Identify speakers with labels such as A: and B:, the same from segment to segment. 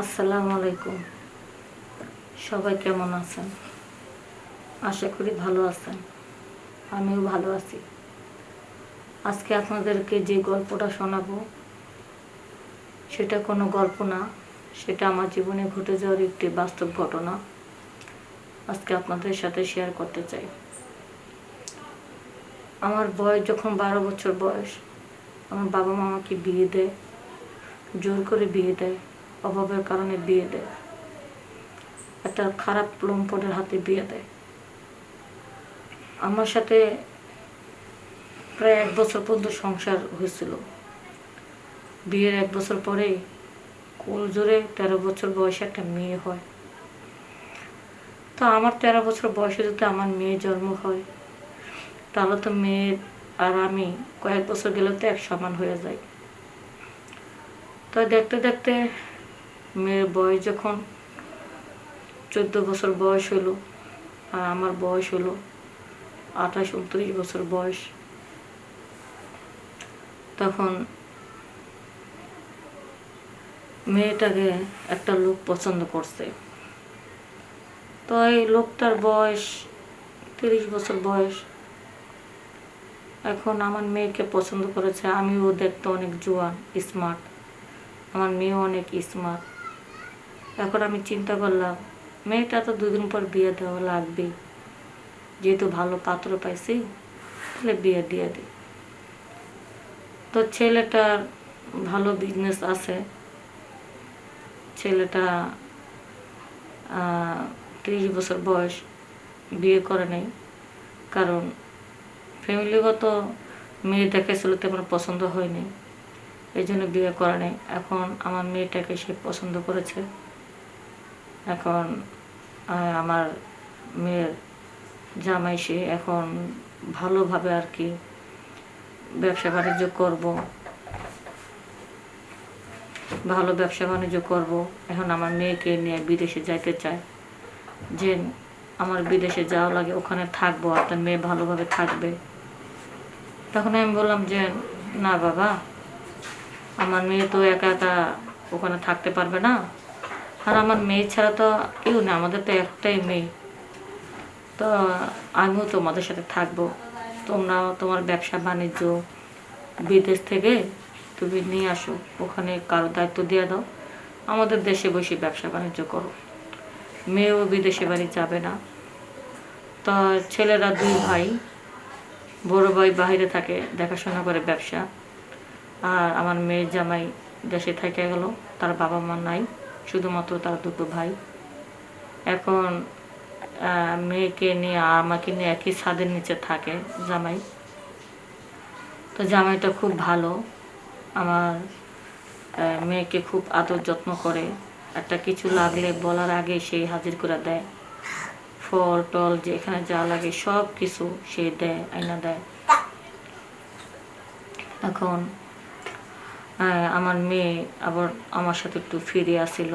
A: আসসালামু আলাইকুম। সবাই কেমন আছেন? আশা করি ভালো আছেন। আমিও ভালো আছি। আজকে আপনাদেরকে যে গল্পটা শোনাবো, সেটা কোনো গল্প না, সেটা আমার জীবনে ঘটে যাওয়ার একটি বাস্তব ঘটনা। আজকে আপনাদের সাথে শেয়ার করতে চাই। আমার বয়স যখন বারো বছর বয়স, আমার বাবা মা আমাকে বিয়ে দেয়, জোর করে বিয়ে দেয়। অভাবের কারণে বিয়ে দেয়। একটা খারাপ লম্পটের হাতে বিয়ে দেয়। আমার সাথে প্রায় এক বছর পর্যন্ত সংসার হয়েছিল। বিয়ের এক বছর পরেই কোল জোরে তেরো বছর বয়সে একটা মেয়ে হয়। তো আমার তেরো বছর বয়সে যদি আমার মেয়ে জন্ম হয়, তাহলে তো মেয়ে আর আমি কয়েক বছর গেলে তো এক সমান হয়ে যায় তো দেখতে দেখতে মেয়ের বয়স যখন চোদ্দ বছর বয়স হলো আর আমার বয়স হলো আঠাশ, উনত্রিশ বছর বয়স, তখন মেয়েটাকে একটা লোক পছন্দ করছে। তো এই লোকটার বয়স তিরিশ বছর বয়স। এখন আমার মেয়েকে পছন্দ করেছে, আমিও দেখতে অনেক জোয়ান স্মার্ট আমার মেয়েও অনেক স্মার্ট এখন আমি চিন্তা করলাম, মেয়েটা তো দুদিন পর বিয়ে দেওয়া লাগবেই। যেহেতু ভালো পাত্র পাইছি, তাহলে বিয়ে দিয়ে দিই। তো ছেলেটার ভালো বিজনেস আছে। ছেলেটা ত্রিশ বছর বয়স, বিয়ে করে নাই। কারণ ফ্যামিলিগত মেয়ে দেখেছিল তেমন পছন্দ হয়নি। এই জন্য বিয়ে করে নাই। এখন আমার মেয়েটাকে সে পছন্দ করেছে। এখন আমার মেয়ের জামাই, সে এখন ভালোভাবে আর কি ব্যবসা বাণিজ্য করব। ভালো ব্যবসা বাণিজ্য করব। এখন আমার মেয়েকে নিয়ে বিদেশে যাইতে চায়। যে আমার বিদেশে যাওয়া লাগে ওখানে থাকব আপনার মেয়ে ভালোভাবে থাকবে। তখন আমি বললাম যে, না বাবা, আমার মেয়ে তো একা একা ওখানে থাকতে পারবে না। আর আমার মেয়ে ছাড়া তো কেউ না আমাদের তো একটাই মেয়ে। তো আমিও তোমাদের সাথে থাকব। তোমরা তোমার ব্যবসা বাণিজ্য, বিদেশ থেকে তুমি নিয়ে আসো, ওখানে কারও দায়িত্ব দিয়ে দাও। আমাদের দেশে বসে ব্যবসা বাণিজ্য করো। মেয়েও বিদেশে বাড়ি যাবে না। তো ছেলেরা দুই ভাই, বড় ভাই বাইরে থাকে, দেখাশোনা করে ব্যবসা। আর আমার মেয়ের জামাই দেশে থেকে গেল, তার বাবা মা নাই। শুধুমাত্র তার দুটো ভাই। এখন মেয়েকে নিয়ে, আমাকে নিয়ে একই ছাদের নিচে থাকে জামাই। তো জামাইটা খুব ভালো। আমার মেয়েকে খুব আদর যত্ন করে। একটা কিছু লাগলে বলার আগে সেই হাজির করে দেয়। ফল, টল, যেখানে যা লাগে সব কিছু সে দেয় আইনা দেয়। এখন আমার মেয়ে আবার আমার সাথে একটু ফিরে আসিল।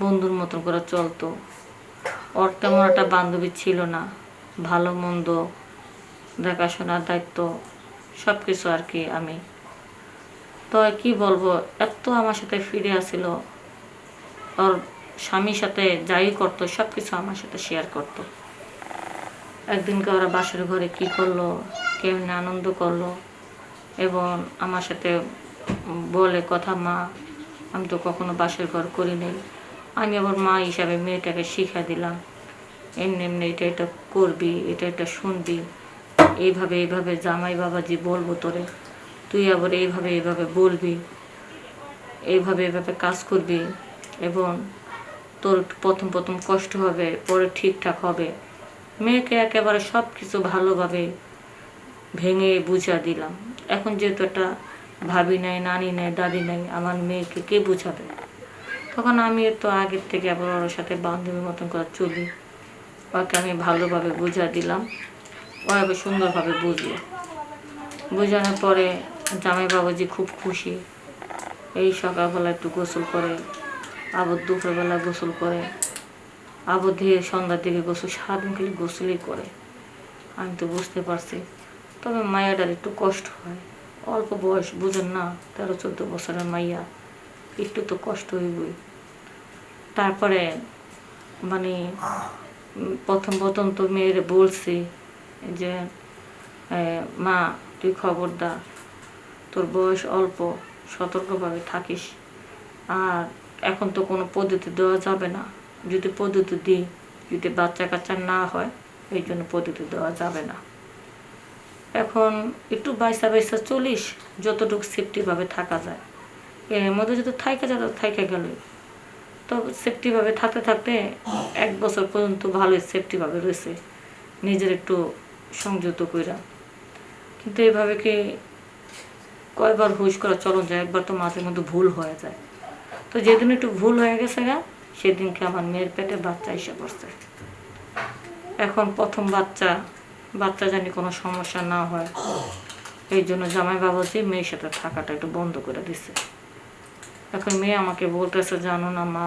A: বন্ধুর মতন করে চলতো। ওর তেমন একটা বান্ধবী ছিল না। ভালো, মন্দ, দেখাশোনার দায়িত্ব সব কিছু আর কি আমি। তো কি বলব, এত আমার সাথে ফিরে আসিল। ওর স্বামীর সাথে যাই করতো সব কিছু আমার সাথে শেয়ার করতো। একদিনকে ওরা বাসের ঘরে কি করল, কেমনে আনন্দ করল, এবং আমার সাথে বলে, কথা মা, আমি তো কখনো বাসের ঘর করি নাই। আমি আবার মা হিসাবে মেয়েটাকে শিখা দিলাম। এমনি এমনি এটা এটা করবি, এটা এটা শুনবি। এইভাবে এইভাবে জামাই বাবাজি বলব তোরে। তুই আবার এইভাবে এইভাবে বলবি। এইভাবে এইভাবে কাজ করবি এবং তোর প্রথম প্রথম কষ্ট হবে, পরে ঠিকঠাক হবে। মেয়েকে একেবারে সব কিছু ভালোভাবে ভেঙে বুঝা দিলাম। এখন যেহেতু একটা ভাবি নাই নানি নাই দাদি নাই আমার মেয়েকে কে বুঝাবে? তখন আমি তো আগের থেকে আবার ওর সাথে বান্ধবীর মতন করে চলি। ওকে আমি ভালোভাবে বুঝা দিলাম। ও আবার সুন্দরভাবে বুঝলো। বোঝানোর পরে জামাই বাবাজি খুব খুশি। এই সকালবেলা একটু গোসল করে, আবার দুপুরবেলা গোসল করে, আবার দিয়ে সন্ধ্যার দিকে গোসল, সারাদিন খালি গোসলই করে। আমি তো বুঝতে পারছি। তবে মায়াটার একটু কষ্ট হয়। অল্প বয়স, বুঝেন না, তেরো, চোদ্দ বছরের মাইয়া, একটু তো কষ্ট হইবই। তারপরে মানে প্রথম প্রথম তো মেয়ের বলছি যে মা, তুই খবরদার, তোর বয়স অল্প, সতর্কভাবে থাকিস। আর এখন তো কোনো পদ্ধতি দেওয়া যাবে না। যদি পদ্ধতি দিই, যদি বাচ্চা কাচ্চা না হয় এই জন্য পদ্ধতি দেওয়া যাবে না। এখন একটু বাইসা বাইসা চলিস যতটুকু সেফটিভাবে থাকা যায়। এর মধ্যে যদি থাইকা যায় তো থাইকা গেল তো সেফটিভাবে থাকতে থাকতে এক বছর পর্যন্ত ভালোই সেফটিভাবে রয়েছে। নিজের একটু সংযত কইরা। কিন্তু এইভাবে কি কয়বার হুশ করা চলন যায়, একবার তো মাঝে মধ্যে ভুল হয়ে যায়। তো যেদিন একটু ভুল হয়ে গেছে গা, সেদিনকে আমার মেয়ের পেটে বাচ্চা এসে পড়ছে। এখন প্রথম বাচ্চা বাচ্চা জানি কোনো সমস্যা না হয়। এই জন্য জামাই বাবাজি মেয়ের সাথে থাকাটা একটু বন্ধ করে দিছে। এখন মেয়ে আমাকে বলতেছে, জানো না মা,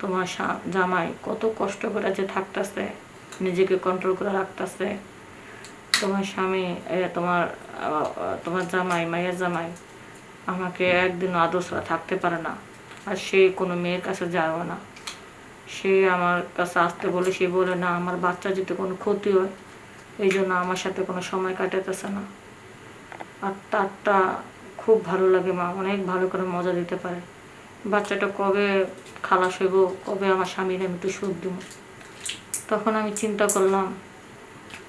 A: তোমার জামাই কত কষ্ট করে যে থাকতেছে, নিজেকে কন্ট্রোল করে রাখতেছে। তোমার স্বামী তোমার তোমার জামাই, মায়ের জামাই আমাকে একদিন আদর ছাড়া থাকতে পারে না। আর সে কোনো মেয়ের কাছে যায়ও না। সে আমার কাছে আসতে বলে, সে বলে, না, আমার বাচ্চা যদি কোনো ক্ষতি হয় এই জন্য আমার সাথে কোনো সময় কাটাতেছে না। আর তারটা খুব ভালো লাগে মা, অনেক ভালো করে মজা দিতে পারে। বাচ্চাটা কবে খালাস হইব, কবে আমার স্বামীর আমি একটু সুখ দিব তখন আমি চিন্তা করলাম,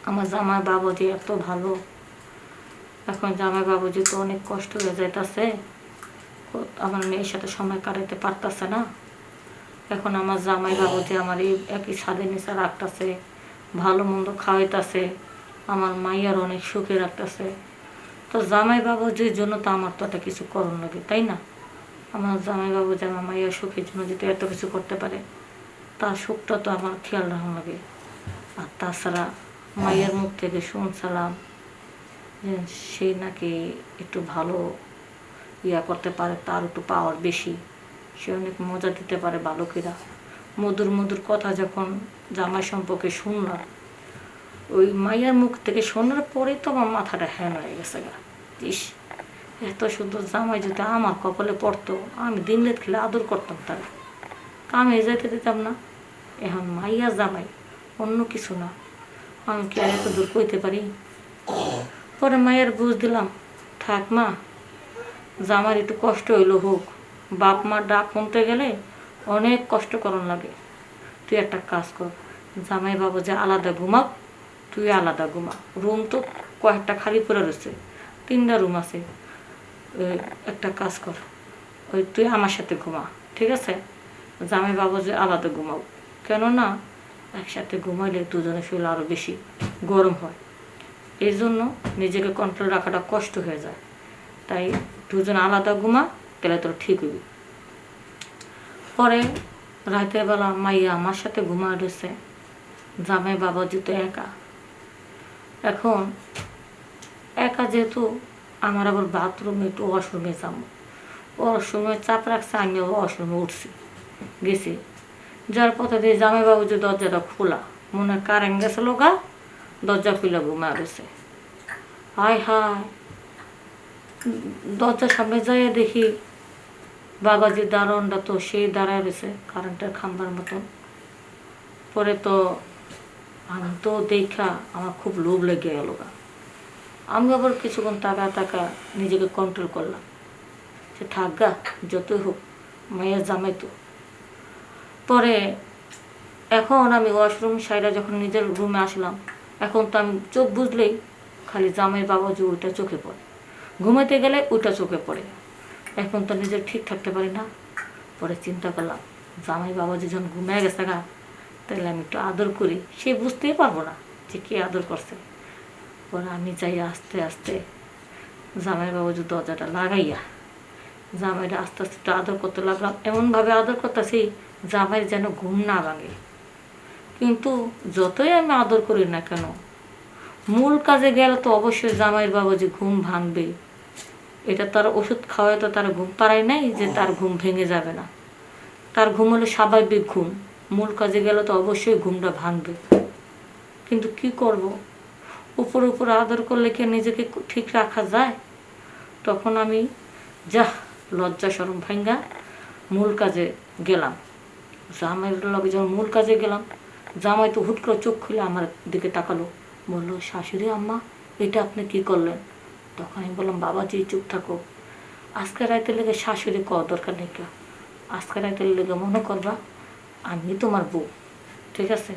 A: আমার জামাই বাবাজি এত ভালো। এখন জামাই বাবাজি তো অনেক কষ্ট হয়ে যাইতাছে, আমার মেয়ের সাথে সময় কাটাতে পারতাছে না। এখন আমার জামাই বাবাজি আমার এই একই ছাদের নিচে রাখতেছে ভালো মন্দ খাওয়াইতাছে, আমার মাইয়ার অনেক সুখে রাখতেছে। তো জামাই বাবু যে জন্য তো আমার তো একটা কিছু করণ লাগে, তাই না? আমার জামাই বাবু যে আমার মাইয়ার সুখের জন্য যদি এত কিছু করতে পারে, তার সুখটা তো আমার খেয়াল রাখা লাগে। আর তাছাড়া মায়ের মুখ থেকে শুনছিলাম যে সে নাকি একটু ভালো ইয়া করতে পারে, তার একটু পাওয়ার বেশি। সে অনেক মজা দিতে পারে বালকেরা মধুর মধুর কথা যখন জামাই সম্পর্কে শুনলাম, ওই মাইয়ার মুখ থেকে শোনার পরেই তো আমার মাথাটা হ্যান হয়ে গেছে গা। ইস, এত সুন্দর জামাই যদি আমার কপালে পড়তো, আমি দিন খেলে আদর করতাম তার। কামে যেতে দিতাম না। এখন মাইয়া জামাই, অন্য কিছু না। আমি কি আর এত দূর কইতে পারি? পরে মায়ের বুঝ দিলাম, থাক মা জামার একটু কষ্ট হইল হোক। বাপ মা ডাক শুনতে গেলে অনেক কষ্ট করন লাগে। তুই একটা কাজ কর, জামাই বাবু যে আলাদা ঘুমাক, তুই আলাদা ঘুমা। রুম তো কয়েকটা খালি পড়ে রয়েছে, তিনটা রুম আছে। একটা কাজ কর, ওই তুই আমার সাথে ঘুমা, ঠিক আছে? জামাই বাবু যে আলাদা ঘুমাও কেননা একসাথে ঘুমাইলে দুজনে শরীর আরও বেশি গরম হয়। এই জন্য নিজেকে কন্ট্রোল রাখাটা কষ্ট হয়ে যায়। তাই দুজন আলাদা ঘুমা, তাহলে তোর ঠিক হইবি। পরে রাতের বেলা মাইয়া আমার সাথে ঘুমা রয়েছে। জামাই বাবাজি তো একা। এখন একা যেহেতু আমার আবার বাথরুমে একটু ওয়াশরুমে যাব। ওয়াশরুমে চাপ রাখছে, আমি ওয়াশরুমে উঠছি। গেছি। যার পথে দিয়ে জামাই বাবু যে দরজাটা খোলা। মনে কারেন্ট গেছে লোকা দরজা খুলে ঘুমা রয়েছে। হায় হায়। দরজার সামনে যাইয়া দেখি বাবাজির দারোয়ানটা তো সেই দাঁড়ায় রয়েছে কারেন্টের খাম্বার মতন। পরে তো আমি তো দেখা আমার খুব লোভ লেগে গেল গা। আমি আবার কিছুক্ষণ টাকা টাকা নিজেকে কন্ট্রোল করলাম। সে থাক গা, যতই হোক, মায়ের জামাই তো। পরে এখন আমি ওয়াশরুম সাইডে যখন নিজের রুমে আসলাম, এখন তো আমি চোখ বুঝলেই খালি জামাই বাবা যে ওইটা চোখে পড়ে। ঘুমাতে গেলে ওইটা চোখে পড়ে। এখন তো নিজের ঠিক থাকতে পারি না। পরে চিন্তা করলাম, জামাই বাবা যে যখন ঘুমিয়ে গেছে গা তাহলে আমি একটু আদর করি। সে বুঝতেই পারব না যে কে আদর করছে। পরে আমি যাই আস্তে আস্তে জামাই বাবু যে দরজাটা লাগাইয়া, জামাইটা আস্তে আস্তে একটু আদর করতে লাগলাম। এমনভাবে আদর করতেছি জামাই যেন ঘুম না ভাঙে। কিন্তু যতই আমি আদর করি না কেন, মূল কাজে গেলে তো অবশ্যই জামাইয়ের বাবা যে ঘুম ভাঙবে। এটা তার ওষুধ খাওয়ায় তো তার ঘুম পাড়ায় নাই যে তার ঘুম ভেঙে যাবে না। তার ঘুম হলো স্বাভাবিক ঘুম। মূল কাজে গেলে তো অবশ্যই ঘুমটা ভাঙবে। কিন্তু কি করব? উপর উপর আদর করলে কি নিজেকে ঠিক রাখা যায়? তখন আমি যা লজ্জা সরম ভাঙ্গা মূল কাজে গেলাম। জামাইয়ের লগে যখন মূল কাজে গেলাম, জামাই তো হুট করে চোখ খুলে আমার দিকে তাকালো। বলল, শাশুড়ি, আম্মা, এটা আপনি কি করলেন? তখন আমি বললাম, বাবাজি, চুপ থাকো আজকে রাইতে লেগে শাশুড়ি ক দরকার নেই আজকে রাইতে লেগে মনে করবা, আমি তোমার বউ। ঠিক আছে?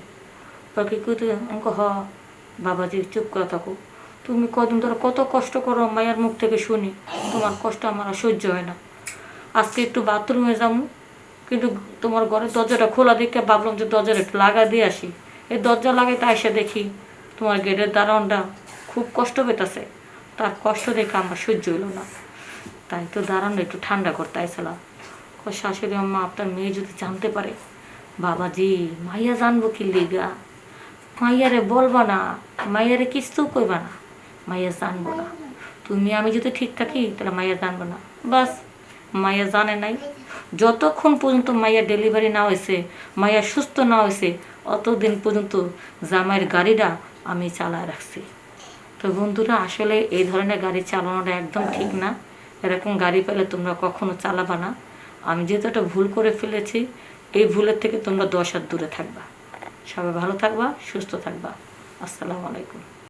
A: বাকি কইতে অঙ্ক, হ, বাবাজি, চুপ করে থাকো। তুমি কদিন ধরে কত কষ্ট করো মায়ের মুখ থেকে শুনি। তোমার কষ্ট আমার সহ্য হয় না। আজকে একটু বাথরুমে যাব কিন্তু তোমার ঘরের দরজাটা খোলা দেখে ভাবলাম যে দরজাটা একটু লাগা দিয়ে আসি। এই দরজা লাগাইতে এসে দেখি তোমার গেটের দারোয়ানটা খুব কষ্ট পেতেছে। তার কষ্ট দেখে আমার সহ্য হইল না। তাই তো দাঁড়ানো একটু ঠান্ডা করতে আইছিলাম। ও শাশুড়ি আম্মা, আপনার মেয়ে যদি জানতে পারে, বাবাজি, মাইয়া জানব কি লিগা? মাইয়ারে বলবা না, মাইয়ারে কিছু কইবা না, মাইয়া জানব না। তুমি, আমি যদি ঠিক থাকি, তাহলে মাইয়া জানব না। বাস, মাইয়া জানে নাই। যতক্ষণ পর্যন্ত মাইয়া ডেলিভারি না হয়েছে, মাইয়া সুস্থ না হয়েছে, অতদিন পর্যন্ত জামাইয়ের গাড়িটা আমি চালায় রাখছি। তো বন্ধুরা আসলে এই ধরনের গাড়ি চালানোটা একদম ঠিক না। এরকম গাড়ি পেলে তোমরা কখনো চালাবা না। আমি যেহেতু একটা ভুল করে ফেলেছি এই ভুলের থেকে তোমরা দশ হাত দূরে থাকবা। সবাই ভালো থাকবা সুস্থ থাকবা। আসসালামু আলাইকুম।